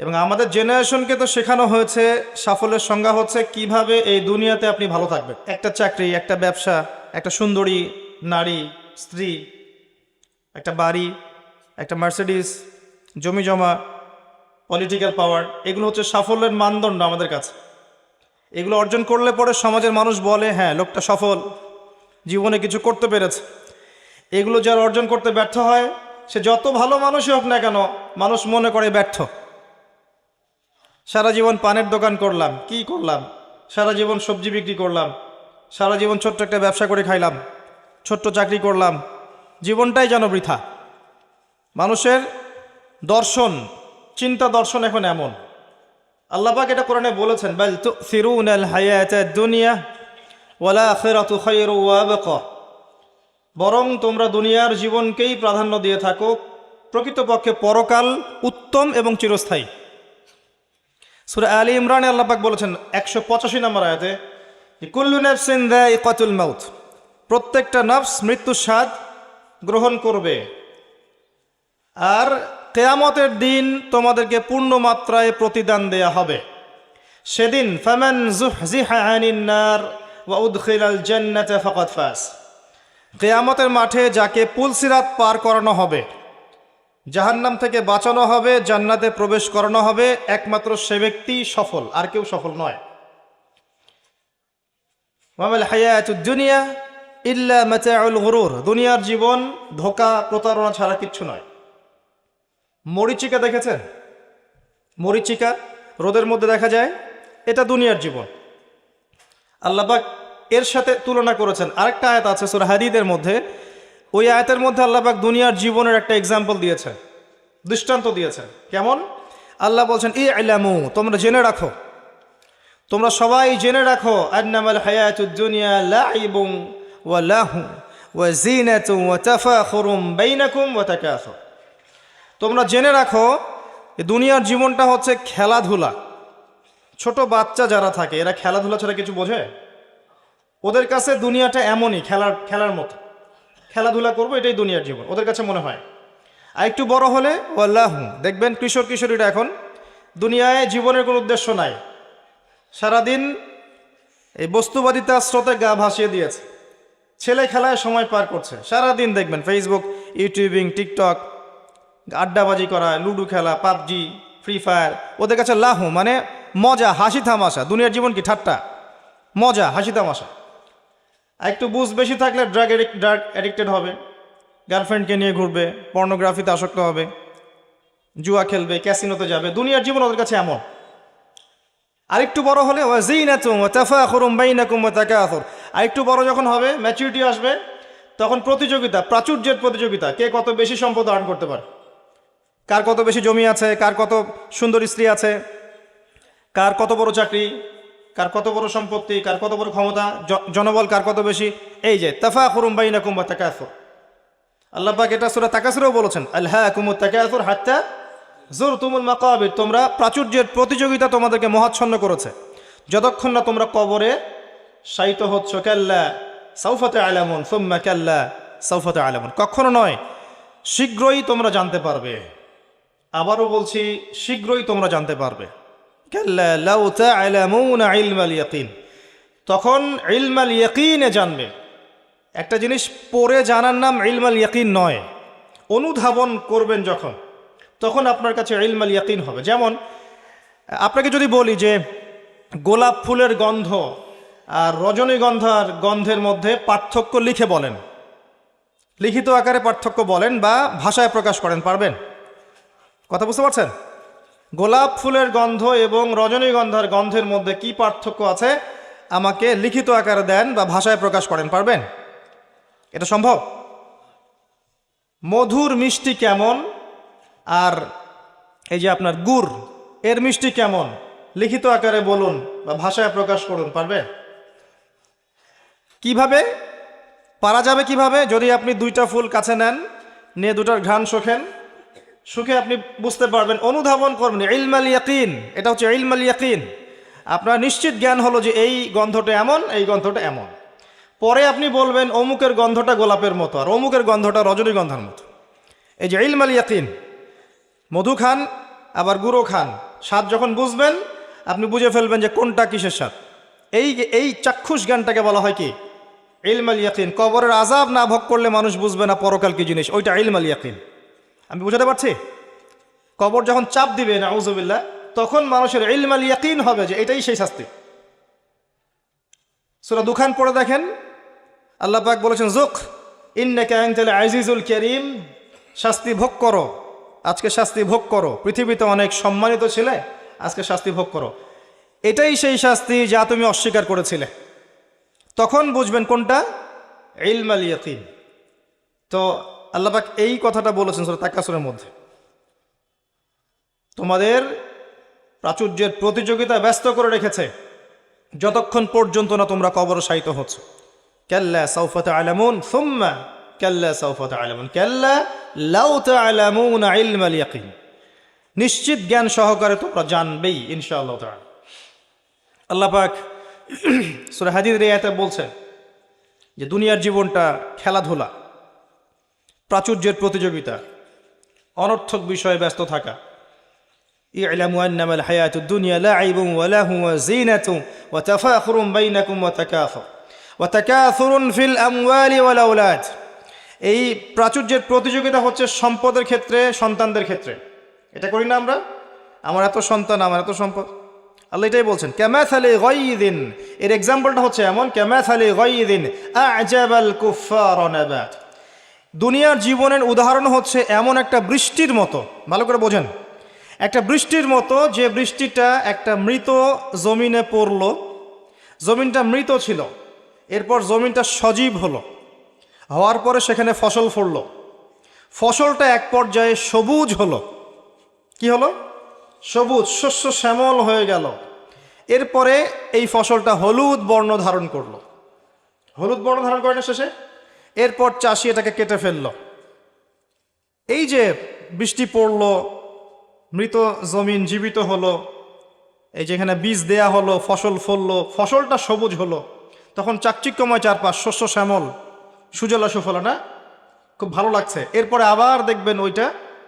এবং আমাদের জেনারেশনকে তো শেখানো হয়েছে, সাফল্যের সংজ্ঞা হচ্ছে কীভাবে এই দুনিয়াতে আপনি ভালো থাকবেন। একটা চাকরি, একটা ব্যবসা, একটা সুন্দরী নারী, স্ত্রী, একটা বাড়ি, একটা মার্সিডিস জমি জমা পলিটিক্যাল পাওয়ার এগুলো হচ্ছে সাফল্যের মানদণ্ড আমাদের কাছে। এগুলো অর্জন করলে পরে সমাজের মানুষ বলে হ্যাঁ লোকটা সফল, জীবনে কিছু করতে পেরেছে। এগুলো যার অর্জন করতে ব্যর্থ হয়, সে যত ভালো মানুষই হোক না কেন, মানুষ মনে করে ব্যর্থ। সারা জীবন পানের দোকান করলাম। কি করলাম? সারা জীবন সবজি বিক্রি করলাম। সারা জীবন ছোট্ট একটা ব্যবসা করে খাইলাম। ছোট্ট চাকরি করলাম। জীবনটাই যেন বৃথা। মানুষের দর্শন, চিন্তা দর্শন এখন এমন। আল্লাপাক এটা কোরআনে বলেছেন, বাল তুসিরুন আল হায়াত দুনিয়া ওয়ালা আখিরাতু খায়রু ওয়া বরং তোমরা দুনিয়ার জীবনকেই প্রাধান্য দিয়ে থাকো, প্রকৃতপক্ষে পরকাল উত্তম এবং চিরস্থায়ী। সুরা আলী ইমরানে আল্লাপাক বলেছেন, একশো পঁচাশি নম্বর আয়াতে কুল্লু নফসিন দেয় কতুল মাউথ প্রত্যেকটা নফস মৃত্যুর স্বাদ গ্রহণ করবে। আর কেয়ামতের দিন তোমাদেরকে পূর্ণ মাত্রায় প্রতিদান দেয়া হবে। সেদিন, ফামান জুহজিহা আনিন নার ওয়া উদখিলাল জান্নাতা ফাকাদ ফাস। কেয়ামতের মাঠে যাকে পুলসিরাত পার করানো হবে জাহান্নাম থেকে বাঁচানো হবে, জান্নাতে প্রবেশ করানো হবে, একমাত্র সে ব্যক্তি সফল, আর কেউ সফল নয়। মামাল হায়াতুদ দুনিয়া ইল্লা মাতাউল গুরুর, দুনিয়ার জীবন ধোকা, প্রতারণা ছাড়া কিচ্ছু নয়। মরিচিকা দেখেছেন? মরিচিকা রোদের মধ্যে দেখা যায়, এটা দুনিয়ার জীবন। আল্লাপাক এর সাথে তুলনা করেছেন। আরেকটা আয়াত আছে, সুরা হাদিদের মধ্যে ওই আয়াতের মধ্যে আল্লাপাক দুনিয়ার জীবনের একটা এক্সাম্পল দিয়েছে দৃষ্টান্ত দিয়েছে কেমন? আল্লাহ বলছেন ই আলামু তোমরা জেনে রাখো। তোমরা সবাই জেনে রাখো, আন্নামাল হায়াতুদ দুনিয়া লাইবুন ওয়া লাহু ওয়া জিনাতুন ওয়া তাফাখুরুম বাইনাকুম ওয়া তাকাসুর। তোমরা জেনে রাখো দুনিয়ার জীবনটা হচ্ছে খেলাধুলা। ছোট বাচ্চা যারা থাকে, এরা খেলাধুলা ছাড়া কিছু বোঝে? ওদের কাছে দুনিয়াটা এমনই, খেলার খেলার মতো। খেলাধুলা করব, এটাই দুনিয়ার জীবন, ওদের কাছে মনে হয়। আর একটু বড় হলে, ওয়াল্লাহ, দেখবেন কিশোর কিশোরীরা এখন দুনিয়ায় জীবনের কোনো উদ্দেশ্য নাই। সারাদিন এই বস্তুবাদিতা স্রোতে গা ভাসিয়ে দিয়েছে। ছেলে খেলায় সময় পার করছে। সারাদিন দেখবেন ফেসবুক ইউটিউবিং টিকটক আড্ডাবাজি করা, লুডো খেলা, পাবজি ফ্রি ফায়ার ওদের কাছে লাহু মানে মজা হাসি তামাশা দুনিয়ার জীবন কি ঠাট্টা? মজা হাসি তামাশা একটু বুঝ বেশি থাকলে ড্রাগ ড্রাগ অ্যাডিক্টেড হবে। গার্লফ্রেন্ডকে নিয়ে ঘুরবে পর্নোগ্রাফিতে আসক্ত হবে, জুয়া খেলবে ক্যাসিনোতে যাবে। দুনিয়ার জীবন ওদের কাছে এমন। আরেকটু বড় হলে আরেকটু বড় যখন হবে ম্যাচুরিটি আসবে, তখন প্রতিযোগিতা, প্রাচুর্যের প্রতিযোগিতা, কে কত বেশি সম্পদ আর্ন করতে পারে। কার কত বেশি জমি আছে, কার কত সুন্দর স্ত্রী আছে, কার কত বড় চাকরি কার কত বড় সম্পত্তি, কার কত বড় ক্ষমতা জনবল কার কত বেশি? এই যে তাফা খুরুম বাইনা কুম্বা তাকাসুর। আল্লাহ পাক এটা সুরা তাকাসুরেও বলেছেন আল্লাহ কুমুর তাকাসুর হাত্তা জোর তুমুল মাকাবির, তোমরা প্রাচুর্যের প্রতিযোগিতা তোমাদেরকে মহাচ্ছন্ন করেছে। যতক্ষণ না তোমরা কবরে শায়িত হচ্ছ, কাল্লা সৌফতে আলামুন সুম্মা কাল্লা সৌফতে আলামুন কখনো নয়, শীঘ্রই তোমরা জানতে পারবে। আবারও বলছি, শীঘ্রই তোমরা জানতে পারবে। লাউ তখন ইলমাল ইয়াকিনে জানবে। একটা জিনিস পড়ে জানার নাম ইলমাল ইয়াকিন নয়। অনুধাবন করবেন যখন, তখন আপনার কাছে ইলমাল ইয়াকিন হবে। যেমন, আপনাকে যদি বলি যে, গোলাপ ফুলের গন্ধ আর রজনীগন্ধার গন্ধের মধ্যে পার্থক্য লিখে বলেন। লিখিত আকারে পার্থক্য বলেন বা ভাষায় প্রকাশ করেন, পারবেন? কথা বুঝতে পারছেন? গোলাপ ফুলের গন্ধ এবং রজনীগন্ধার গন্ধের মধ্যে কি পার্থক্য আছে? আমাকে লিখিত আকারে দেন বা ভাষায় প্রকাশ করেন, পারবেন? এটা সম্ভব? মধুর মিষ্টি কেমন? আর এই যে আপনার গুড়, এর মিষ্টি কেমন? লিখিত আকারে বলুন বা ভাষায় প্রকাশ করুন, পারবে? কীভাবে? পারা যাবে কীভাবে? যদি আপনি দুইটা ফুল কাছে নেন, নিয়ে দুটার ঘ্রাণ শোখেন সুখে আপনি বুঝতে পারবেন, অনুধাবন করবেন। ইলমাল ইয়াকিন, এটা হচ্ছে ইলমাল ইয়াকিন। আপনার নিশ্চিত জ্ঞান হলো যে এই গন্ধটা এমন, এই গন্ধটা এমন। পরে আপনি বলবেন, অমুকের গন্ধটা গোলাপের মতো, আর অমুকের গন্ধটা রজনীগন্ধার মতো। এই যে ইলমাল ইয়াকিন, মধু খান, আবার গুঁড়ো খান। স্বাদ যখন বুঝবেন, আপনি বুঝে ফেলবেন যে কোনটা কিসের স্বাদ। এই এই চাক্ষুষ জ্ঞানটাকে বলা হয় কি? ইলমাল ইয়াকিন। কবরের আজাব না ভোগ করলে মানুষ বুঝবে না পরকাল কি জিনিস। ওইটা ইলমাল ইয়াকিন। আমি বুঝাতে পারছি? কবর যখন চাপ দিবে না উজুবিল্লা তখন মানুষের ইলমাল ইয়াকিন হবে যে এটাই সেই শাস্তি। সুরা দুখান পড়ে দেখেন, আল্লাহ পাক বলেছেন জুক ইন্নাকা আনতাল আজিজুল করিম, শাস্তি ভোগ করো, আজকে শাস্তি ভোগ করো, পৃথিবীতে অনেক সম্মানিত ছিলে, আজকে শাস্তি ভোগ করো। এটাই সেই শাস্তি যা তুমি অস্বীকার করেছিলে। তখন বুঝবেন কোনটা? ইলমাল ইয়াকিন। তো আল্লাহ পাক এই কথাটা বলেছেন সুরা তাকাসুরের মধ্যে। তোমাদের প্রাচুর্যের প্রতিযোগিতা ব্যস্ত করে রেখেছে। যতক্ষণ পর্যন্ত না তোমরা কবর সাহিত হচ্ছ। ক্যাল্লা সৌফত আলামুন সুম্মা ক্যাল্লা সৌফত আলামুন ক্যাল্লা লাউ তালামুন ইলমাল ইয়াকিন। নিশ্চিত জ্ঞান সহকারে তোমরা জানবেই, ইনশাআল্লাহ তাআলা। আল্লাহ পাক সূরা হাদিদের এই আয়াতে বলছেন যে, দুনিয়ার জীবনটা খেলাধুলা। প্রাচুর্যের প্রতিযোগিতা অনর্থক বিষয়ে ব্যস্ত থাকা اعلموا انما الحياه الدنيا لعب ولهو وزينه وتفاخر بينكم وتكاثر وتكاثر في الاموال والاولاد এই প্রাচুর্যের প্রতিযোগিতা হচ্ছে সম্পদের ক্ষেত্রে সন্তানদের ক্ষেত্রে এটা করি না আমরা আমার এত সন্তান আমার এত সম্পদ আল্লাহ এটাই বলছেন ক্যাম্যাথালে গয়দিন এর এক্সাম্পলটা হচ্ছে এমন ক্যাম্যাথালে গয়দিন আজাবাল কুফার নাবাত দুনিয়ার জীবনের উদাহরণ হচ্ছে এমন একটা বৃষ্টির মতো। ভালো করে বোঝেন। একটা বৃষ্টির মতো যে বৃষ্টিটা একটা মৃত জমিনে পড়ল। জমিনটা মৃত ছিল। এরপর জমিনটা সজীব হলো। হওয়ার পরে সেখানে ফসল ফলল ফসলটা এক পর্যায়ে সবুজ হলো। কি হলো? সবুজ, শস্য শ্যামল হয়ে গেল। এরপরে এই ফসলটা হলুদ বর্ণ ধারণ করল। হলুদ বর্ণ ধারণ করে না শেষে? এরপর চাষি এটাকে কেটে ফেলল। এই যে বৃষ্টি পড়ল, মৃত জমিন জীবিত হলো, এই যেখানে বীজ দেয়া হলো, ফসল ফললো, ফসলটা সবুজ হলো, তখন চাকচিক্যময় চারপাশ, শস্য শ্যামল, সুজলা সুফলা, না? খুব ভালো লাগছে। এরপরে আবার দেখবেন ওইটা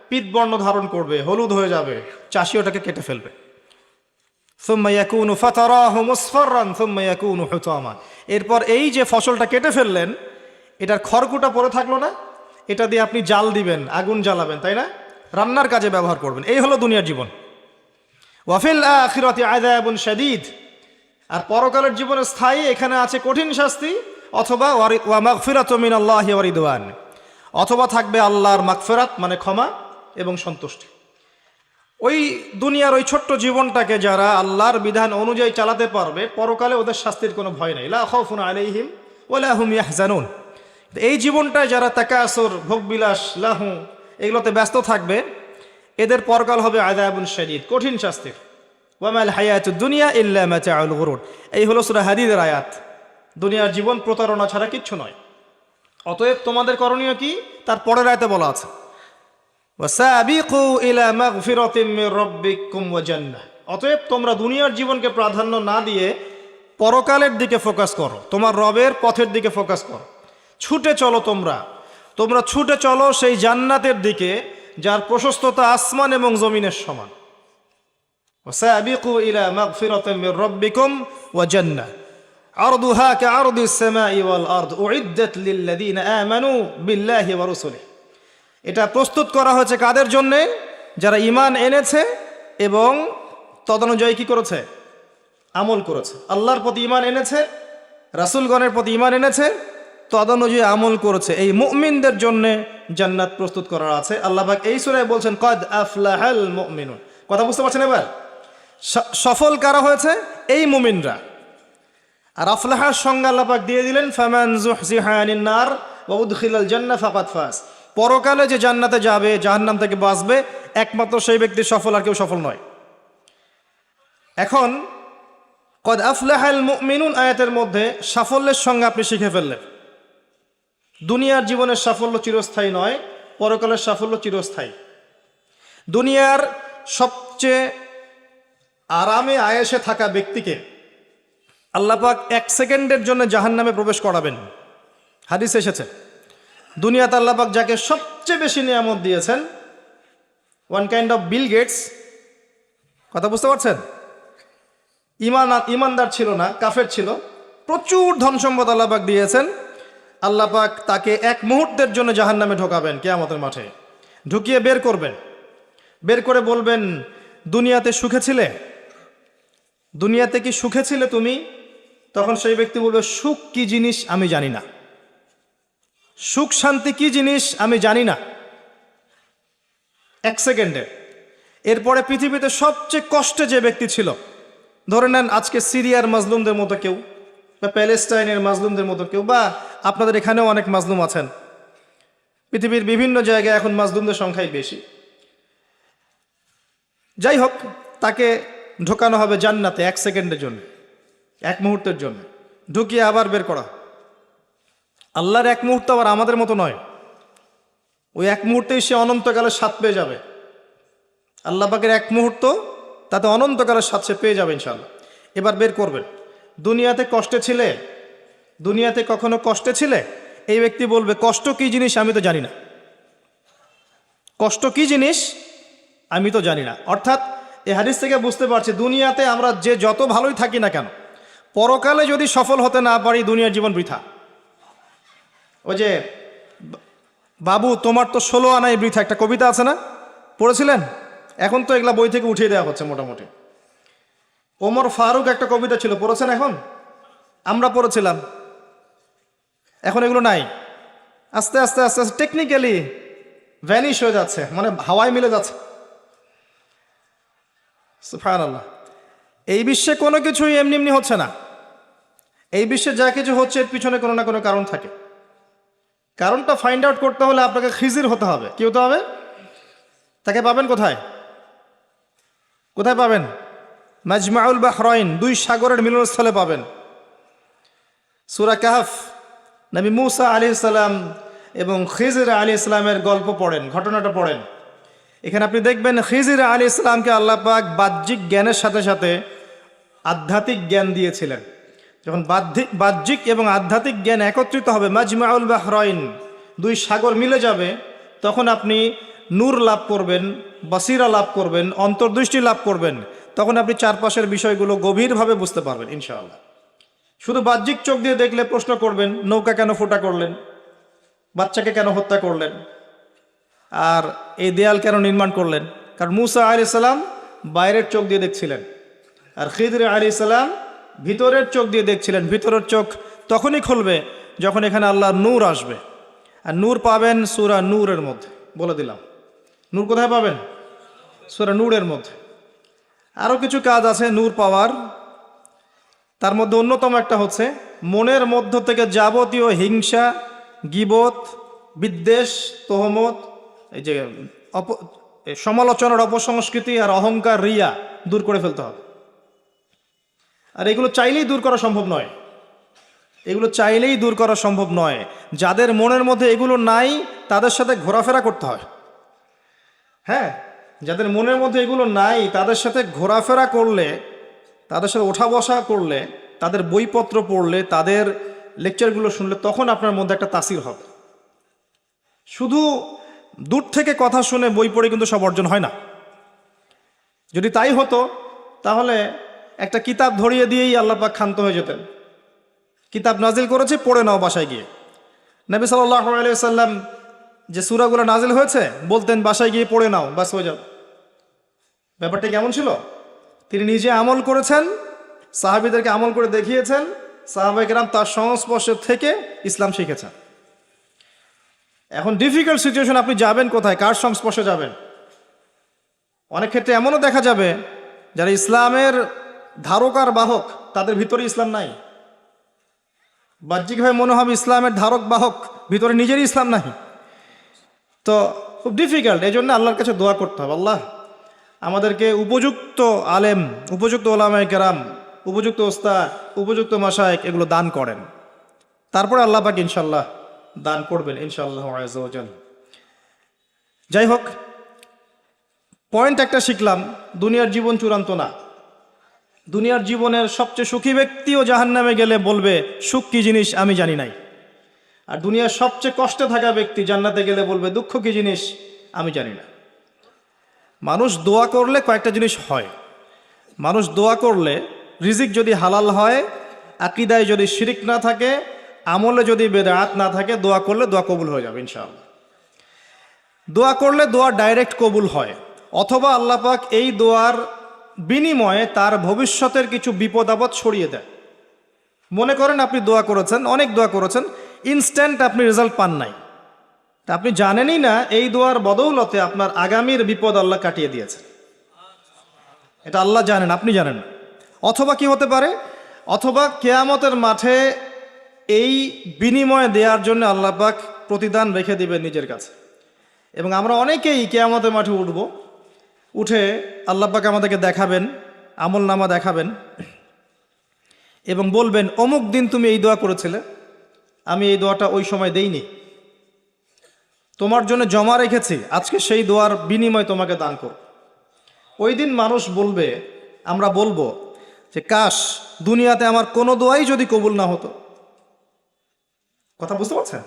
পিতবর্ণ ধারণ করবে, হলুদ হয়ে যাবে, চাষি ওটাকে কেটে ফেলবে। এরপর এই যে ফসলটা কেটে ফেললেন এটার খড়কুটা পরে থাকল না, এটা দিয়ে আপনি জাল দিবেন, আগুন জ্বালাবেন, তাই না? রান্নার কাজে ব্যবহার করবেন, এই হলো দুনিয়ার জীবন। ওয়াফিল আখিরাতি আযাবুন শাদীদ। আর পরকালের জীবনে স্থায়ী এখানে আছে কঠিন শাস্তি, অথবা ওয়া মাগফিরাতু মিনাল্লাহি ওয়া রিদওয়ান। অথবা থাকবে আল্লাহর মাগফিরাত মানে ক্ষমা এবং সন্তুষ্টি। ওই দুনিয়ার ওই ছোট্ট জীবনটাকে যারা আল্লাহর বিধান অনুযায়ী চালাতে পারবে, পরকালে ওদের শাস্তির কোনো ভয় নেই। লা খাউফুন আলাইহিম ওয়ালা হুম ইয়াহজানুন। এই জীবনটায় যারা তাকাসুর, ভোগবিলাস, লাহু, এগুলোতে ব্যস্ত থাকবে, এদের পরকাল হবে আদায়াবুন শরীদ কঠিন শাস্তির। ওয়ামাল হায়াত দুনিয়া ইল্লা মাতাউল গুরুর। এই হলো সুরা হাদিদের আয়াত। দুনিয়ার জীবন প্রতারণা ছাড়া কিচ্ছু নয়। অতএব তোমাদের করণীয় কি? তার পরের আয়তে বলা আছে। অতএব তোমরা দুনিয়ার জীবনকে প্রাধান্য না দিয়ে পরকালের দিকে ফোকাস করো। তোমার রবের পথের দিকে ফোকাস করো। ছুটে চলো তোমরা তোমরা ছুটে চলো সেই জান্নাতের দিকে যার প্রশস্ততা আসমান এবং জমিনের সমান وسابقوا إلى مغفرة من ربكم وجنة عرضها كعرض السماء والأرض أعدت للذين آمنوا بالله ورسله এটা প্রস্তুত করা হয়েছে কাদের জন্যে যারা ইমান এনেছে এবং তদনুযায়ী কি করেছে আমল করেছে আল্লাহর প্রতি ইমান এনেছে রাসুলগণের প্রতি ইমান এনেছে তদনুযায়ী আমল করেছে। এই মুমিনদের জন্য জান্নাত প্রস্তুত করা আছে। আল্লাহ পাক এই সুরায় বলছেন, কদ আফলাহাল মুমিনুন। কথা বুঝতে পারছেন এবার? সফল কারা হয়েছে? এই মুমিনরা। আর আফলাহার সঙ্গে আল্লাপাক দিয়ে দিলেন, ফামান জুহজিহানিন নার ওয়া উদখিলাল জান্নাহ ফাকাদ ফাস পরকালে যে জান্নাতে যাবে, জাহান্নাম থেকে বাঁচবে, একমাত্র সেই ব্যক্তি সফল আর কেউ সফল নয়। এখন, কদ আফলাহাল মুমিনুন, আয়াতের মধ্যে সাফল্যের সঙ্গে আপনি শিখে ফেললেন। দুনিয়ার জীবনের সাফল্য চিরস্থায়ী নয়, পরকালের সাফল্য চিরস্থায়ী। দুনিয়ার সবচেয়ে আরামে আয়েসে থাকা ব্যক্তিকে আল্লাপাক এক সেকেন্ডের জন্য জাহান নামে প্রবেশ করাবেন। হাদিস এসেছে, দুনিয়াতে আল্লাপাক যাকে সবচেয়ে বেশি নিয়ামত দিয়েছেন one kind of Bill Gates কথা বুঝতে পারছেন? ইমান, ইমানদার ছিল না, কাফের ছিল। প্রচুর ধন সম্পদ আল্লাপাক দিয়েছেন। আল্লাপাক তাকে এক মুহূর্তের জন্য জাহান নামে ঢোকাবেন কেয়ামতের মাঠে। ঢুকিয়ে বের করবেন। বের করে বলবেন, দুনিয়াতে সুখে ছিলে? দুনিয়াতে কি সুখে ছিলে তুমি? তখন সেই ব্যক্তি বলবে, সুখ কি জিনিস আমি জানি না। সুখ শান্তি কি জিনিস আমি জানি না। এক সেকেন্ডে। এরপরে পৃথিবীতে সবচেয়ে কষ্টে যে ব্যক্তি ছিল, ধরে নেন আজকে সিরিয়ার মাজলুমদের মতো কেউ, বা প্যালেস্টাইনের মাজলুমদের মতো কেউ, বা আপনাদের এখানেও অনেক মাজলুম আছেন। পৃথিবীর বিভিন্ন জায়গায় এখন মাজলুমদের সংখ্যাই বেশি। যাই হোক, তাকে ঢোকানো হবে জান্নাতে এক সেকেন্ডের জন্য, এক মুহূর্তের জন্য। ঢুকিয়ে আবার বের করা। আল্লাহর এক মুহূর্ত আবার আমাদের মতো নয়। ওই এক মুহূর্তেই সে অনন্তকালের স্বাদ পেয়ে যাবে। আল্লাহ পাকের এক মুহূর্ত, তাতে অনন্তকালের স্বাদ সে পেয়ে যাবে ইনশাল্লাহ এবার বের করবেন। দুনিয়াতে কষ্টে ছিলে দুনিয়াতে কখনো কষ্টে ছিলে? এই ব্যক্তি বলবে, কষ্ট কি জিনিস আমি তো জানি না। কষ্ট কি জিনিস আমি তো জানি না। অর্থাৎ এ হাদিস থেকে বুঝতে পারছি, দুনিয়াতে আমরা যে যত ভালোই থাকি না কেন, পরকালে যদি সফল হতে না পারি, দুনিয়ার জীবন বৃথা। ওই যে, বাবু, তোমার তো ষোলো আনাই বৃথা। একটা কবিতা আছে না? পড়েছিলেন? এখন তো এগুলা বই থেকে উঠিয়ে দেওয়া হচ্ছে মোটামুটি। ওমর ফারুক একটা কবিতা ছিল, পড়েছেন এখন? আমরা পড়েছিলাম। এখন এগুলো নাই। আস্তে আস্তে আস্তে আস্তে টেকনিক্যালি ভ্যানিশ হয়ে যাচ্ছে মানে হাওয়ায় মিলে যাচ্ছে। সুফায়নাল্লাহ এই বিশ্বে কোনো কিছুই এমনি এমনি হচ্ছে না। এই বিশ্বে যা কিছু হচ্ছে, এর পিছনে কোনো না কোনো কারণ থাকে। কারণটা ফাইন্ড আউট করতে হলে আপনাকে খিজির হতে হবে। কি হতে হবে? তাকে পাবেন কোথায়? কোথায় পাবেন? মাজমাউল বা বাহরাইন, দুই সাগরের মিলনস্থলে পাবেন। সুরা কাহাফ নবী মুসা আলি সাল্লাম এবং খিজির আলী ইসলামের গল্প পড়েন, ঘটনাটা পড়েন। এখানে আপনি দেখবেন খিজির আলী ইসলামকে আল্লাহ পাক বাহ্যিক জ্ঞানের সাথে সাথে আধ্যাত্মিক জ্ঞান দিয়েছিলেন। যখন বাহ্যিক বাহ্যিক এবং আধ্যাত্মিক জ্ঞান একত্রিত হবে, মাজমাউল বাহরাইন, দুই সাগর মিলে যাবে, তখন আপনি নূর লাভ করবেন, বাসিরা লাভ করবেন, অন্তর্দৃষ্টি লাভ করবেন, তখন আপনি চারপাশের বিষয়গুলো গভীরভাবে বুঝতে পারবেন, ইনশাআল্লাহ। শুধু বাহ্যিক চোখ দিয়ে দেখলে প্রশ্ন করবেন, নৌকা কেন ফোটা করলেন? বাচ্চাকে কেন হত্যা করলেন? আর এই দেয়াল কেন নির্মাণ করলেন? কারণ মুসা আলি সাল্লাম বাইরের চোখ দিয়ে দেখছিলেন। আর খিদরে আলি সাল্লাম ভিতরের চোখ দিয়ে দেখছিলেন। ভিতরের চোখ তখনই খুলবে যখন এখানে আল্লাহ নূর আসবে। আর নূর পাবেন সুরা নূরের মধ্যে। বলে দিলাম। নূর কোথায় পাবেন? সুরা নূরের মধ্যে। আরও কিছু কাজ আছে নূর পাওয়ার। তার মধ্যে অন্যতম একটা হচ্ছে মনের মধ্য থেকে যাবতীয় হিংসা, গিবত, বিদ্বেষ, তোহমত, এই যে অপ সমালোচনার অপসংস্কৃতি আর অহংকার, রিয়া দূর করে ফেলতে হবে। আর এগুলো চাইলেই দূর করা সম্ভব নয়। এগুলো চাইলেই দূর করা সম্ভব নয়। যাদের মনের মধ্যে এগুলো নাই, তাদের সাথে ঘোরাফেরা করতে হয়। হ্যাঁ? যাদের মনের মধ্যে এগুলো নাই, তাদের সাথে ঘোরাফেরা করলে তাদের সাথে ওঠা বসা করলে, তাদের বইপত্র পড়লে, তাদের লেকচারগুলো শুনলে তখন আপনার মধ্যে একটা তাসির হবে। শুধু দূর থেকে কথা শুনে বই পড়ে কিন্তু সব অর্জন হয় না। যদি তাই হতো, তাহলে একটা কিতাব ধরিয়ে দিয়েই আল্লাপাক ক্ষান্ত হয়ে যেতেন। কিতাব নাজিল করেছে, পড়ে নাও বাসায় গিয়ে। নবী সাল্লাহ আলিয়াল্লাম যে সুরাগুলো নাজিল হয়েছে, বলতেন বাসায় গিয়ে পড়ে নাও, বাস হয়ে যাও। ব্যাপারটা কেমন ছিল? তিনি নিজে আমল করেছেন, সাহাবিদেরকে আমল করে দেখিয়েছেন সাহাবাইকেরাম তার সংস্পর্শে থেকে ইসলাম শিখেছেন। এখন ডিফিকাল্ট সিচুয়েশন আপনি যাবেন কোথায়? কার সংস্পর্শে যাবেন? অনেক ক্ষেত্রে এমনও দেখা যাবে, যারা ইসলামের ধারক আর বাহক, তাদের ভিতরে ইসলাম নাই। বাহ্যিকভাবে মনে হবে ইসলামের ধারক বাহক, ভিতরে নিজেরই ইসলাম নাই। তো খুব ডিফিকাল্ট এই জন্য আল্লাহর কাছে দোয়া করতে হবে, আল্লাহ আমাদেরকে উপযুক্ত আলেম, উপযুক্ত ওলামায় কেরাম, উপযুক্ত ওস্তাদ, উপযুক্ত মাসায়ক এগুলো দান করেন। তারপরে আল্লাহ পাক ইনশাল্লাহ দান করবেন ইনশাল্লাহ যাই হোক, পয়েন্ট একটা শিখলাম, দুনিয়ার জীবন চূড়ান্ত না। দুনিয়ার জীবনের সবচেয়ে সুখী ব্যক্তিও জাহান নামে গেলে বলবে, সুখ কি জিনিস আমি জানি নাই। আর দুনিয়ার সবচেয়ে কষ্টে থাকা ব্যক্তি জান্নাতে গেলে বলবে, দুঃখ কি জিনিস আমি জানি না। মানুষ দোয়া করলে কয়েকটা জিনিস হয়। মানুষ দোয়া করলে রিজিক যদি হালাল হয়, আকিদায় যদি শিরিক না থাকে, আমলে যদি বেদাত না থাকে, দোয়া করলে দোয়া কবুল হয়ে যাবে ইনশাআল্লাহ। দোয়া করলে দোয়া ডাইরেক্ট কবুল হয়, অথবা আল্লাহ পাক এই দোয়ার বিনিময়ে তার ভবিষ্যতের কিছু বিপদ আপদ ছড়িয়ে দেয়। মনে করেন আপনি দোয়া করেছেন, অনেক দোয়া করেছেন ইনস্ট্যান্ট আপনি রেজাল্ট পান নাই। তা আপনি জানেনই না, এই দোয়ার বদৌলতে আপনার আগামীর বিপদ আল্লাহ কাটিয়ে দিয়েছেন। এটা আল্লাহ জানেন, আপনি জানেন অথবা কি হতে পারে? অথবা কেয়ামতের মাঠে এই বিনিময় দেওয়ার জন্য আল্লাহ পাক প্রতিদান রেখে দিবেন নিজের কাছে। এবং আমরা অনেকেই কেয়ামতের মাঠে উঠব, উঠে আল্লাহ পাক আমাদেরকে দেখাবেন, আমল নামা দেখাবেন, এবং বলবেন, অমুক দিন তুমি এই দোয়া করেছিলে, আমি এই দোয়াটা ওই সময় দেইনি। তোমার জন্য জমা রেখেছি। আজকে সেই দোয়ার বিনিময় তোমাকে দান করব। ওই দিন মানুষ বলবে, আমরা বলব যে, কাশ, দুনিয়াতে আমার কোনো দোয়াই যদি কবুল না হতো। কথা বুঝতে পারছেন?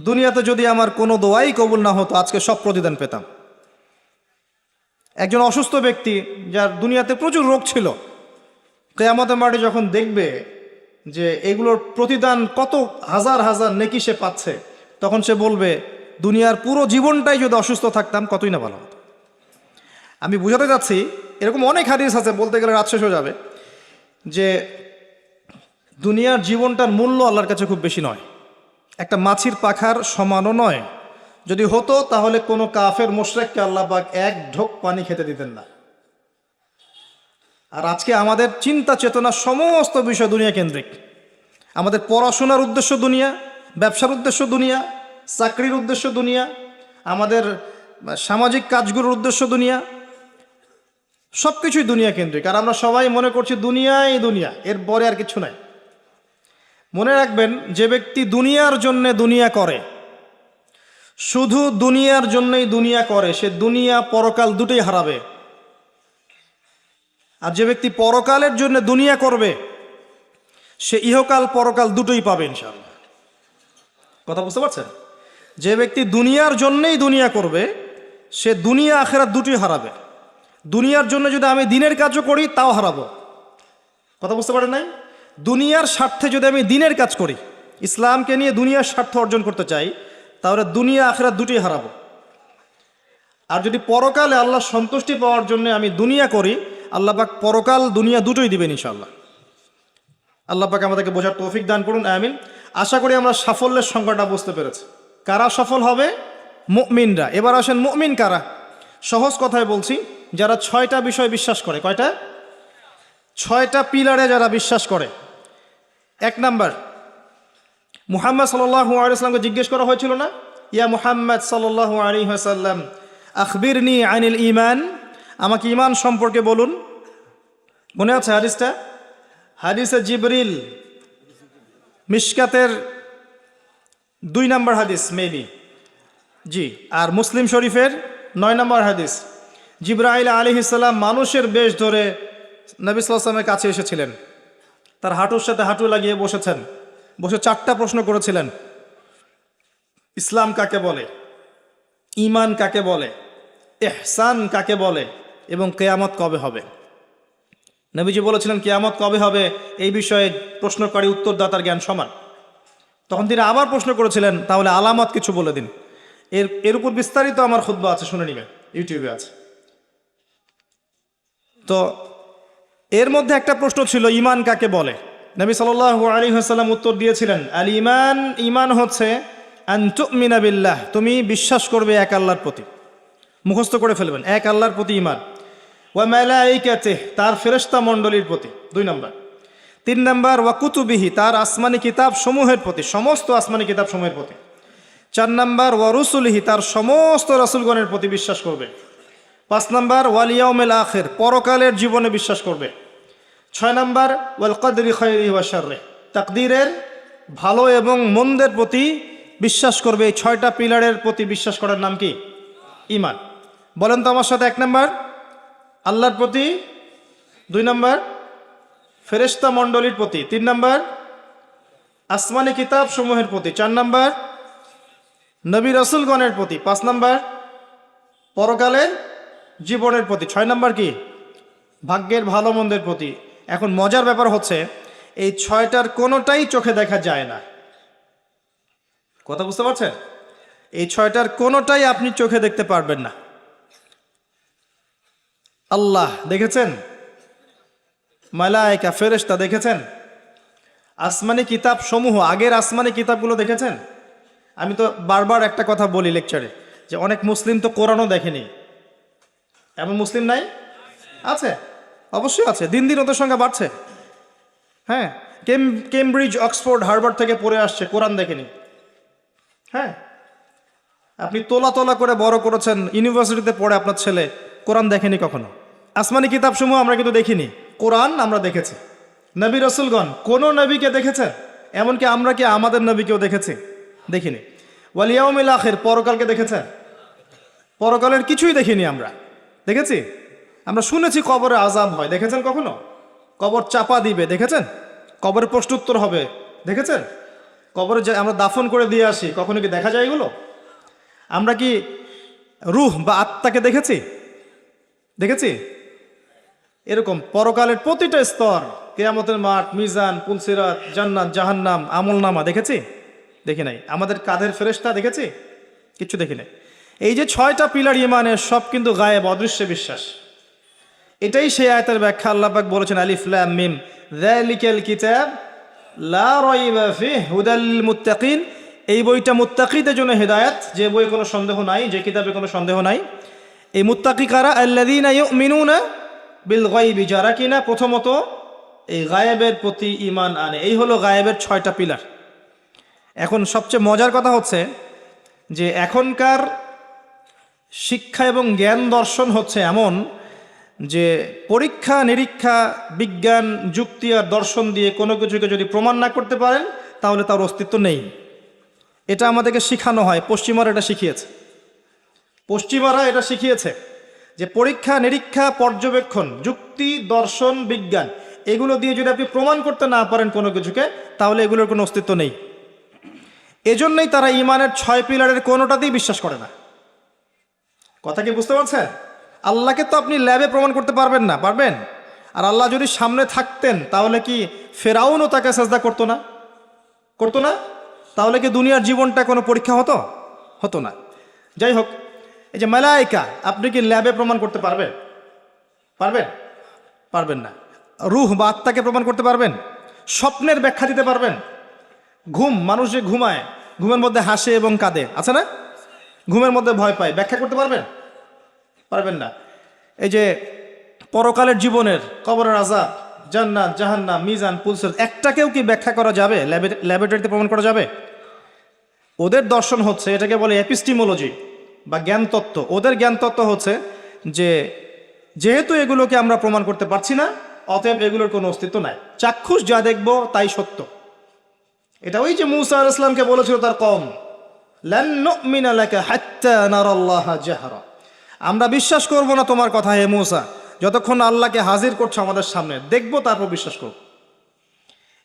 দুনিয়াতে যদি আমার কোনো দোয়াই কবুল না হতো, আজকে সব প্রতিদান পেতাম। একজন অসুস্থ ব্যক্তি, যার দুনিয়াতে প্রচুর রোগ ছিল, কেয়ামতের মাঠে যখন দেখবে যে, এগুলোর প্রতিদান কত হাজার হাজার নেকি সে পাচ্ছে, তখন সে বলবে দুনিয়ার পুরো জীবনটাই যদি অসুস্থ থাকতাম, কতই না ভালো হতো। আমি বুঝাতে যাচ্ছি এরকম অনেক হাদিস আছে, বলতে গেলে রাত শেষ হয়ে যাবে, যে দুনিয়ার জীবনটার মূল্য আল্লাহর কাছে খুব বেশি নয়। একটা মাছির পাখার সমানও নয়। যদি হতো, তাহলে কোনো কাফের মোশরেককে আল্লাহ পাক এক ঢোক পানি খেতে দিতেন না। আর আজকে আমাদের চিন্তা চেতনা সমস্ত বিষয় দুনিয়া কেন্দ্রিক। আমাদের পড়াশোনার উদ্দেশ্য দুনিয়া, ব্যবসার উদ্দেশ্য দুনিয়া চাকরির উদ্দেশ্য দুনিয়া, আমাদের সামাজিক কাজগুলোর উদ্দেশ্য দুনিয়া সব কিছুই দুনিয়া কেন্দ্রিক। আর আমরা সবাই মনে করছি দুনিয়াই দুনিয়া এর পরে আর কিছু নাই। মনে রাখবেন, যে ব্যক্তি দুনিয়ার জন্যে দুনিয়া করে, শুধু দুনিয়ার জন্যই দুনিয়া করে, সে দুনিয়া পরকাল দুটোই হারাবে। আর যে ব্যক্তি পরকালের জন্য দুনিয়া করবে, সে ইহকাল পরকাল দুটোই পাবে, ইনশাআল্লাহ। কথা বুঝতে পারছেন? যে ব্যক্তি দুনিয়ার জন্যেই দুনিয়া করবে, সে দুনিয়া আখেরাত দুটোই হারাবে। দুনিয়ার জন্য যদি আমি দিনের কাজও করি, তাও হারাবো। কথা বুঝতে পারেন নাই? দুনিয়ার স্বার্থে যদি আমি দিনের কাজ করি, ইসলামকে নিয়ে দুনিয়ার স্বার্থ অর্জন করতে চাই, তাহলে দুনিয়া আখেরাত দুটোই হারাবো। আর যদি পরকালে আল্লাহ সন্তুষ্টি পাওয়ার জন্য আমি দুনিয়া করি, আল্লাহ পাক পরকাল দুনিয়া দুটোই দিবেন আল্লাহ পাক আমাদেরকে বোঝার তৌফিক দান করুন, আমিন। আশা করি আমরা সাফল্যের সংখ্যাটা বুঝতে পেরেছি। কারা সফল হবে? মুমিনরা। এবার আসেন, মুমিন কারা? সহজ কথায় বলছি, যারা ছয়টা বিষয় বিশ্বাস করে, কয়টা? ছয়টা পিলারে যারা বিশ্বাস করে। এক নাম্বার, মুহাম্মদ সাল্লামকে জিজ্ঞেস করা হয়েছিল না? ইয়া মুহাম্মদ সাল্লাল্লাহু আলাইহি ওয়াসাল্লাম, আখবিরনি আনিল ঈমান। আমাকে ইমান সম্পর্কে বলুন। মনে আছে হাদিসটা? হাদিসে জিবরিল, মিশকাতের দুই নম্বর হাদিস মেবি জি, আর মুসলিম শরীফের নয় নম্বর হাদিস। জিব্রাইল আলী ইসলাম মানুষের বেশ ধরে নবী সাল্লামের কাছে এসেছিলেন। তার হাঁটুর সাথে হাঁটু লাগিয়ে বসেছেন। বসে চারটা প্রশ্ন করেছিলেন। ইসলাম কাকে বলে? ইমান কাকে বলে? এহসান কাকে বলে? এবং কেয়ামত কবে হবে? নবীজি বলেছিলেন, কেয়ামত কবে হবে? এই বিষয়ে প্রশ্নকারী উত্তরদাতার জ্ঞান সমান। তখন তিনি আবার প্রশ্ন করেছিলেন, তাহলে আলামত কিছু বলে দিন। এর এর উপর বিস্তারিত আমার খুদ্া আছে, শুনে নিবেন, ইউটিউবে আছে। তো এর মধ্যে একটা প্রশ্ন ছিল, ইমান কাকে বলে? নবী সাল আলী হাসাল্লাম উত্তর দিয়েছিলেন, আল ইমান ইমান হচ্ছে আন্তুমিনা বিল্লাহ, তুমি বিশ্বাস করবে এক আল্লাহর প্রতি। মুখস্থ করে ফেলবেন, এক আল্লাহর প্রতি ইমান। ওয়া মালাইকাতে তার ফেরেশতা মণ্ডলীর প্রতি। দুই নম্বর। তিন নম্বর, ওয়া কুতুবিহি, তার আসমানি কিতাব সমূহের প্রতি, সমস্ত আসমানি কিতাব সমূহের প্রতি। চার নম্বর, ওয়া রুসুলিহি, তার সমস্ত রাসুলগণের প্রতি বিশ্বাস করবে। পাঁচ নম্বর ওয়ালিয়াউমেল আখের, পরকালের জীবনে বিশ্বাস করবে। ছয় নম্বর, ওয়াল কদরি খৈরি ওয়াশারে তাকদিরের ভালো এবং মন্দের প্রতি বিশ্বাস করবে। এই ছয়টা পিলারের প্রতি বিশ্বাস করার নাম কি? ইমান বলেন তো আমার সাথে এক নম্বর, আল্লাহর প্রতি। দুই নম্বর ফেরেশতা মণ্ডলীর প্রতি। তিন নম্বর, আসমানি কিতাব সমূহের প্রতি। চার নম্বর, নবী রসুলগণের প্রতি। পাঁচ নম্বর, পরকালের জীবনের প্রতি। ছয় নম্বর কি? ভাগ্যের ভালো মন্দের প্রতি। এখন মজার ব্যাপার হচ্ছে, এই ছয়টার কোনোটাই চোখে দেখা যায় না। কথা বুঝতে পারছেন? এই ছয়টার কোনোটাই আপনি চোখে দেখতে পারবেন না। আল্লাহ, দেখেছেন? মালায়কা ফেরেশতা দেখেছেন? আসমানি কিতাব সমূহ, আগের আসমানি কিতাবগুলো দেখেছেন? আমি তো বারবার একটা কথা বলি লেকচারে, যে অনেক মুসলিম তো কোরআনও দেখেনি। এমন মুসলিম নাই? আছে? অবশ্যই আছে। দিন দিন ওদের সংখ্যা বাড়ছে। হ্যাঁ? কেম, কেমব্রিজ, অক্সফোর্ড, হার্ভার্ড থেকে পড়ে আসছে, কোরআন দেখেনি। হ্যাঁ? আপনি তোলা তোলা করে বড় করেছেন, ইউনিভার্সিটিতে পড়ে আপনার ছেলে কোরআন দেখেনি কখনো? আসমানি কিতাবসমূহ আমরা কিন্তু দেখিনি। কোরআন আমরা দেখেছি। নবী রসুলগণ কোন নবীকে দেখেছেন? এমনকি আমরা কি আমাদের নবীকেও দেখেছি? দেখিনি। ওয়ালিয়াউমিল আখের, পরকালকে দেখেছেন? পরকালের কিছুই দেখিনি আমরা। দেখেছি? আমরা শুনেছি কবরে আজাব হয়। দেখেছেন কখনো? কবর চাপা দিবে। দেখেছেন? কবরের প্রশ্নোত্তর হবে। দেখেছেন? কবরে যে আমরা দাফন করে দিয়ে আসি। কখনো কি দেখা যায় এগুলো? আমরা কি রুহ বা আত্মাকে দেখেছি? দেখেছি? এরকম পরকালের প্রতিটা স্তর, কেয়ামতের মাঠ, মিজান, পুলসিরাত, জান্নাত, জাহান্নাম, আমলনামা দেখেছি? দেখি নাই। আমাদের কাঁধের ফেরেস্তা দেখেছি? কিছু দেখি নাই। এই যে ছয়টা পিলার ইমানের সব কিন্তু গায়েব, অদৃশ্য বিশ্বাস। এটাই সেই আয়তের ব্যাখ্যা আল্লাপাক বলেছেন, আলিফ, লাম, মিম। যালিকাল কিতাব লা রাইবা ফিহি হুদাল মুত্তাকিন। এই বইটা মুত্তাকিদের জন্য হেদায়েত, যে বই কোনো সন্দেহ নাই, যে কিতাবে কোনো সন্দেহ নাই। এই মুত্তাকি কারা? আল্লাযীনা ইউমিনুনা বিল গায়বি, যারা কিনা প্রথমত এই গায়েবের প্রতি ঈমান আনে। এই হলো গায়েবের ছয়টা পিলার। এখন সবচেয়ে মজার কথা হচ্ছে যে এখনকার শিক্ষা এবং জ্ঞান দর্শন হচ্ছে এমন যে পরীক্ষা, নিরীক্ষা, বিজ্ঞান, যুক্তি আর দর্শন দিয়ে কোনো কিছুকে যদি প্রমাণ না করতে পারেন, তাহলে তার অস্তিত্ব নেই। এটা আমাদেরকে শিখানো হয়। পশ্চিমারা এটা শিখিয়েছে। পশ্চিমারা এটা শিখিয়েছে। যে পরীক্ষা, নিরীক্ষা, পর্যবেক্ষণ, যুক্তি, দর্শন, বিজ্ঞান, এগুলো দিয়ে যদি আপনি প্রমাণ করতে না পারেন কোনো কিছুকে, তাহলে এগুলোর কোনো অস্তিত্ব নেই। এজন্যই তারা ইমানের ছয় পিলারের কোনোটাতেই বিশ্বাস করে না। কথা কি বুঝতে পারছেন আল্লাহকে তো আপনি ল্যাবে প্রমাণ করতে পারবেন না, পারবেন? আর আল্লাহ যদি সামনে থাকতেন, তাহলে কি ফেরাউনও তাকে সাজদা করতো না? করতো না? তাহলে কি দুনিয়ার জীবনটা কোনো পরীক্ষা হতো? হতো না। যাই হোক এই যে মালাইকা, আপনি কি ল্যাবে প্রমাণ করতে পারবেন? পারবেন? পারবেন না। রুহ বা আত্মাকে প্রমাণ করতে পারবেন? স্বপ্নের ব্যাখ্যা দিতে পারবেন? ঘুম, মানুষ যে ঘুমায়, ঘুমের মধ্যে হাসে এবং কাঁদে, আছে না? ঘুমের মধ্যে ভয় পায়, ব্যাখ্যা করতে পারবেন? পারবেন না। এই যে পরকালের জীবনের কবরের আজাব জান্নাত জাহান্না মিজান পুলসের একটাকেও কি ব্যাখ্যা করা যাবে? ল্যাবরেটরিতে প্রমাণ করা যাবে? ওদের দর্শন হচ্ছে, এটাকে বলে এপিস্টিমোলজি। বা জ্ঞান তত্ত্ব। ওদের জ্ঞান তত্ত্ব হচ্ছে যে, যেহেতু এগুলোকে আমরা প্রমাণ করতে পারছি না, অতএব এগুলোর কোনো অস্তিত্ব নাই। চাক্ষুষ যা দেখব, তাই সত্য। এটা ওই যে মুসা আল ইসলামকে বলেছিল তার কম আমরা বিশ্বাস করব না তোমার কথা, হে মুসা। যতক্ষণ আল্লাহকে হাজির করছ আমাদের সামনে, দেখব, তারপর বিশ্বাস করব।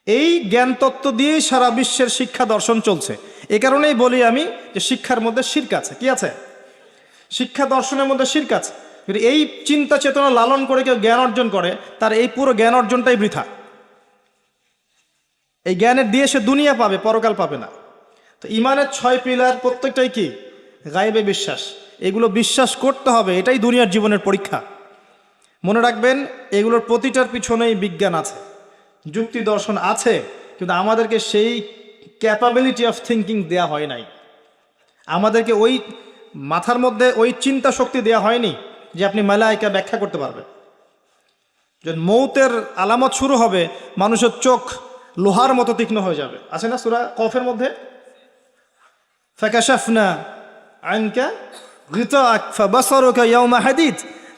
এই জ্ঞান তত্ত্ব দিয়েই সারা বিশ্বের শিক্ষা দর্শন চলছে। এ কারণেই বলি আমি যে শিক্ষার মধ্যে শির্ক আছে। কি আছে? শিক্ষা দর্শনের মধ্যে শির্ক আছে। কিন্তু এই চিন্তা চেতনা লালন করে কেউ জ্ঞান অর্জন করে, তার এই পুরো জ্ঞান অর্জনটাই বৃথা। এই জ্ঞানের দিয়ে সে দুনিয়া পাবে, পরকাল পাবে না। তো ইমানের ছয় পিলার প্রত্যেকটাই কি? গায়েবে বিশ্বাস। এগুলো বিশ্বাস করতে হবে, এটাই দুনিয়ার জীবনের পরীক্ষা। মনে রাখবেন, এগুলোর প্রতিটার পিছনেই বিজ্ঞান আছে। যুক্তি দর্শন আছে, কিন্তু আমাদেরকে সেই ক্যাপাবিলিটি অফ থিঙ্কিং দেয়া হয় নাই। আমাদেরকে ওই মাথার মধ্যে ওই চিন্তা শক্তি দেয়া হয়নি যে আপনি মেলায়িকা ব্যাখ্যা করতে পারবেন। যে মৌতের আলামত শুরু হবে, মানুষের চোখ লোহার মতো তীক্ষ্ণ হয়ে যাবে। আছে না সুরা কফের মধ্যে?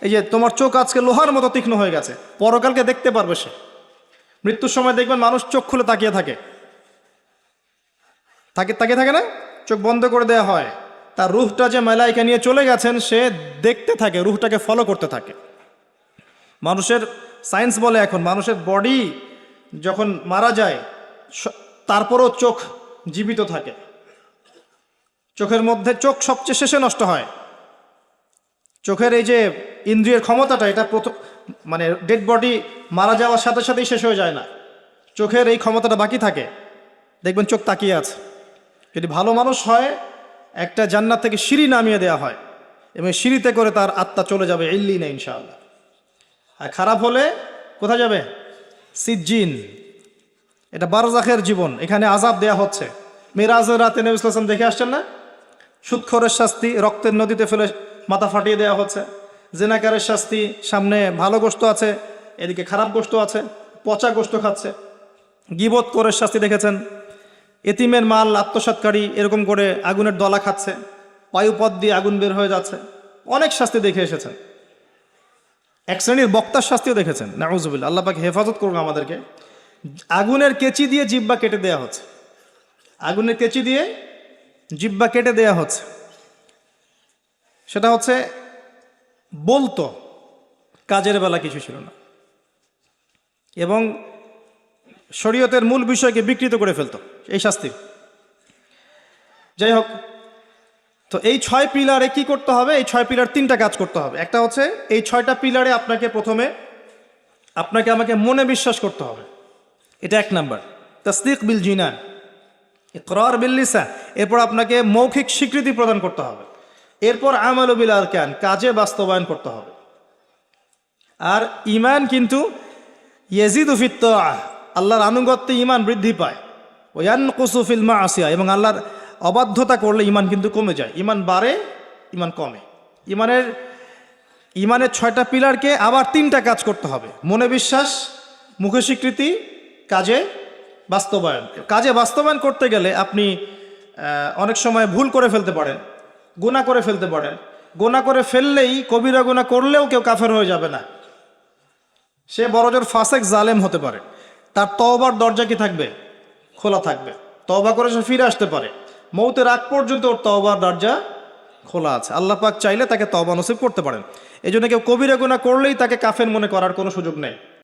এই যে তোমার চোখ আজকে লোহার মতো তীক্ষ্ণ হয়ে গেছে, পরকালকে দেখতে পারবে সে। মৃত্যুর সময় দেখবেন মানুষ চোখ খুলে তাকিয়ে থাকে। থাকে তাকিয়ে থাকে না? চোখ বন্ধ করে দেওয়া হয়। তার রুহটা যে মেলাইকা নিয়ে চলে গেছেন, সে দেখতে থাকে, রুহটাকে ফলো করতে থাকে। মানুষের সায়েন্স বলে এখন, মানুষের বডি যখন মারা যায় তারপরও চোখ জীবিত থাকে। চোখের মধ্যে চোখ সবচেয়ে শেষে নষ্ট হয়। চোখের এই যে ইন্দ্রিয়ের ক্ষমতাটা, এটা প্রথম মানে ডেড বডি মারা যাওয়ার সাথে সাথেই শেষ হয়ে যায় না। চোখের এই ক্ষমতাটা বাকি থাকে। দেখবেন চোখ তাকিয়ে আছে। যদি ভালো মানুষ হয় একটা জান্নাত থেকে সিঁড়ি নামিয়ে দেওয়া হয় এবং সিঁড়িতে করে তার আত্মা চলে যাবে ইল্লি না ইনশাআল্লাহ। আর খারাপ হলে কোথায় যাবে? সিজ্জিন। এটা বারজাখের জীবন। এখানে আজাব দেয়া হচ্ছে। মেরাজের রাতে নবী ইসলাম দেখে আসছেন না? সুৎখরের শাস্তি, রক্তের নদীতে ফেলে মাথা ফাটিয়ে দেওয়া হচ্ছে। জেনাকারের শাস্তি, সামনে ভালো গোস্ত আছে, এদিকে খারাপ গোস্ত আছে, পচা গোস্ত খাচ্ছে। গিবত করে শাস্তি দেখেছেন। এতিমের মাল আত্মসাৎকারী এরকম করে আগুনের দলা খাচ্ছে বায়ুপথ দিয়ে আগুন বের হয়ে যাচ্ছে। অনেক শাস্তি দেখে এসেছেন। এক শ্রেণির বক্তার শাস্তিও দেখেছেন। নাউজুবিল্লা আল্লাহ পাকে হেফাজত করুন আমাদেরকে। আগুনের কেচি দিয়ে জিব্বা কেটে দেয়া হচ্ছে। আগুনের কেচি দিয়ে জিব্বা কেটে দেয়া হচ্ছে। সেটা হচ্ছে বলতো। কাজের বেলা কিছু ছিল না। এবং শরীয়তের মূল বিষয়কে বিকৃত করে ফেলতো, এই শাস্তি। যাই হোক, তো এই ছয় পিলারে কি করতে হবে? এই ছয় পিলার তিনটা কাজ করতে হবে। একটা হচ্ছে, এই ছয়টা পিলারে আপনাকে প্রথমে, আপনাকে আমাকে মনে বিশ্বাস করতে হবে। এটা এক নাম্বার। তসদিক বিল জিনান, ইকরার বিল্লিসা এরপর আপনাকে মৌখিক স্বীকৃতি প্রদান করতে হবে। এরপর আমাল বিল আর ক্যান কাজে বাস্তবায়ন করতে হবে। আর ইমান কিন্তু ইয়েজিদ উফিত আল্লাহর আনুগত্যে ইমান বৃদ্ধি পায়। ওয়ান কুসুফিল মা আসিয়া এবং আল্লাহর অবাধ্যতা করলে ইমান কিন্তু কমে যায়। ইমান বাড়ে ইমান কমে। ইমানের ইমানের ছয়টা পিলারকে আবার তিনটা কাজ করতে হবে। মনে বিশ্বাস, মুখে স্বীকৃতি, কাজে বাস্তবায়ন। কাজে বাস্তবায়ন করতে গেলে আপনি অনেক সময় ভুল করে ফেলতে পারেন গুণা করে ফেলতে পারেন। গোনা করে ফেললেই কবিরা গোনা করলেও কেউ কাফের হয়ে যাবে না। সে বড়জোর ফাসেক জালেম হতে পারে। তার তওবার দরজা কি থাকবে? খোলা থাকবে। তওবা করে সে ফিরে আসতে পারে। মৌতের আগ পর্যন্ত ওর তওবার দরজা খোলা আছে। আল্লাহ পাক চাইলে তাকে তওবা নসিব করতে পারেন। এই জন্য কেউ কবিরা গুণা করলেই তাকে কাফের মনে করার কোনো সুযোগ নেই।